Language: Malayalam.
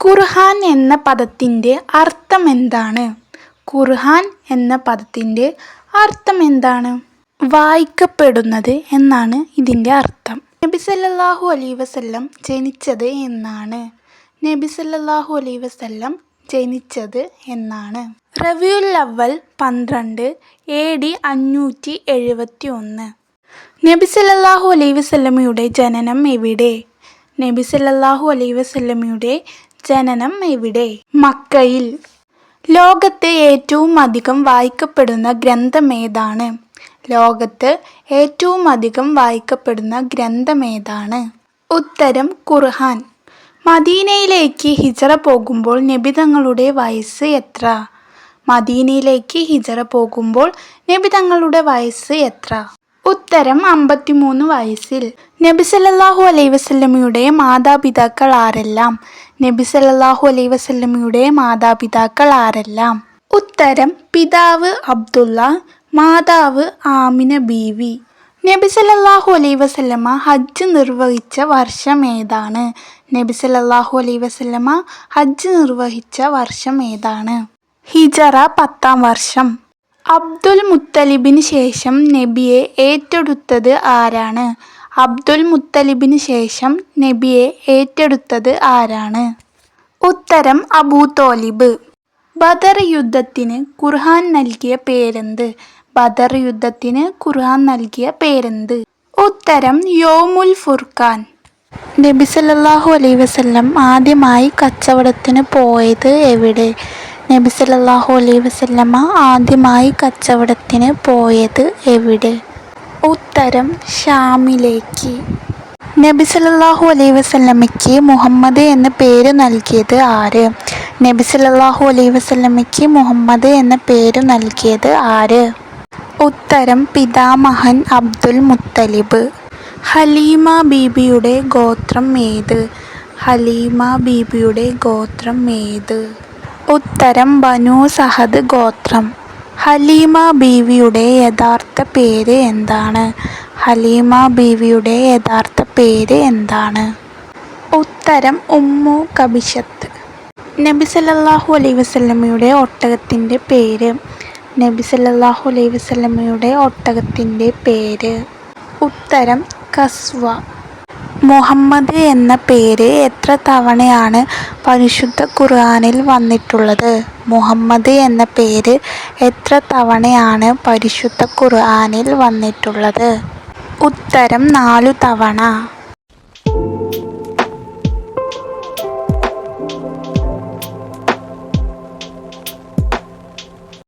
ഖുർആൻ എന്ന പദത്തിന്റെ അർത്ഥം എന്താണ് ഖുർആൻ എന്ന പദത്തിന്റെ അർത്ഥം എന്താണ് വായിക്കപ്പെടുന്നത് എന്നാണ് ഇതിന്റെ അർത്ഥം. നബി സല്ലാഹു അലൈ വസ്ല്ലം ജനിച്ചത് എന്നാണ്. നബി സല്ലാഹു അലൈ വസ്ല്ലം ജനിച്ചത് എന്നാണ്. റവിയുൽ അവൽ പന്ത്രണ്ട് എ ഡി അഞ്ഞൂറ്റി എഴുപത്തി ഒന്ന് നബി സല്ലാഹു അലൈ വസല്ലമയുടെ ജനനം എവിടെ? നബി സല്ലാഹു അലൈ വസല്ലമയുടെ ജനനം എവിടെ? മക്കയിൽ. ലോകത്ത് ഏറ്റവും അധികം വായിക്കപ്പെടുന്ന ഗ്രന്ഥമേതാണ് ലോകത്ത് ഏറ്റവും അധികം വായിക്കപ്പെടുന്ന ഗ്രന്ഥമേതാണ് ഉത്തരം ഖുർആൻ. മദീനയിലേക്ക് ഹിജറ പോകുമ്പോൾ നബി തങ്ങളുടെ വയസ്സ് എത്ര? മദീനയിലേക്ക് ഹിജറ പോകുമ്പോൾ നബി തങ്ങളുടെ വയസ്സ് എത്ര? ഉത്തരം അമ്പത്തിമൂന്ന് വയസ്സിൽ. നബി സല്ലല്ലാഹു അലൈഹി വസല്ലമയുടെ മാതാപിതാക്കൾ ആരെല്ലാം? നബി സല്ലാഹു അലൈ വസല്ലമയുടെ മാതാപിതാക്കൾ ആരെല്ലാം? ഉത്തരം പിതാവ് അബ്ദുള്ള മാതാവ് ആമിന ബീവി. നബി സല്ലാഹു അലൈ വസല്ലമ ഹജ്ജ് നിർവഹിച്ച വർഷം ഏതാണ്? നബി സല്ലാഹു അലൈ വസല്ലമ ഹജ്ജ് നിർവഹിച്ച വർഷം ഏതാണ്? ഹിജറ പത്താം വർഷം. അബ്ദുൽ മുത്തലിബിന് ശേഷം നബിയെ ഏറ്റെടുത്തത് ആരാണ്? അബ്ദുൽ മുത്തലിബിന് ശേഷം നബിയെ ഏറ്റെടുത്തത് ആരാണ്? ഉത്തരം അബൂ തോലിബ്. ബദർ യുദ്ധത്തിന് ഖുർഹാൻ നൽകിയ പേരെന്ത്? ബദർ യുദ്ധത്തിന് ഖുർഹാൻ നൽകിയ പേരെന്ത്? ഉത്തരം യോമുൽ ഫുർഖാൻ. നബി സല്ലല്ലാഹു അലൈ വസല്ലം ആദ്യമായി കച്ചവടത്തിന് പോയത് എവിടെ? നബി സല്ലല്ലാഹു അലൈ വസല്ലമ ആദ്യമായി കച്ചവടത്തിന് പോയത് എവിടെ? ഉത്തരം ഷാമിലേക്ക്. നബി സല്ലാഹു അലൈഹി വസല്ലമയ്ക്ക് മുഹമ്മദ് എന്ന പേര് നൽകിയത് ആര്? നബി സല്ലാഹു അലൈഹി വസല്ലമയ്ക്ക് മുഹമ്മദ് എന്ന പേര് നൽകിയത് ആര്? ഉത്തരം പിതാമഹൻ അബ്ദുൽ മുത്തലിബ്. ഹലീമ ബീബിയുടെ ഗോത്രം ഏത്? ഹലീമ ബീബിയുടെ ഗോത്രം ഏത്? ഉത്തരം ബനു സഹദ് ഗോത്രം. ഹലീമ ബീവിയുടെ യഥാർത്ഥ പേര് എന്താണ്? ഹലീമ ബീവിയുടെ യഥാർത്ഥ പേര് എന്താണ്? ഉത്തരം ഉമ്മു കബിഷത്ത് നബി സല്ലല്ലാഹു അലൈഹി വസല്ലമയുടെ ഒട്ടകത്തിന്റെ പേര്. നബി സല്ലല്ലാഹു അലൈഹി വസല്ലമയുടെ ഒട്ടകത്തിന്റെ പേര്. ഉത്തരം കസ്വ. മുഹമ്മദ് എന്ന പേര് എത്ര തവണയാണ് പരിശുദ്ധ ഖുർആനിൽ വന്നിട്ടുള്ളത്? മുഹമ്മദ് എന്ന പേര് എത്ര തവണയാണ് പരിശുദ്ധ ഖുർആനിൽ വന്നിട്ടുള്ളത്? ഉത്തരം നാലു തവണ.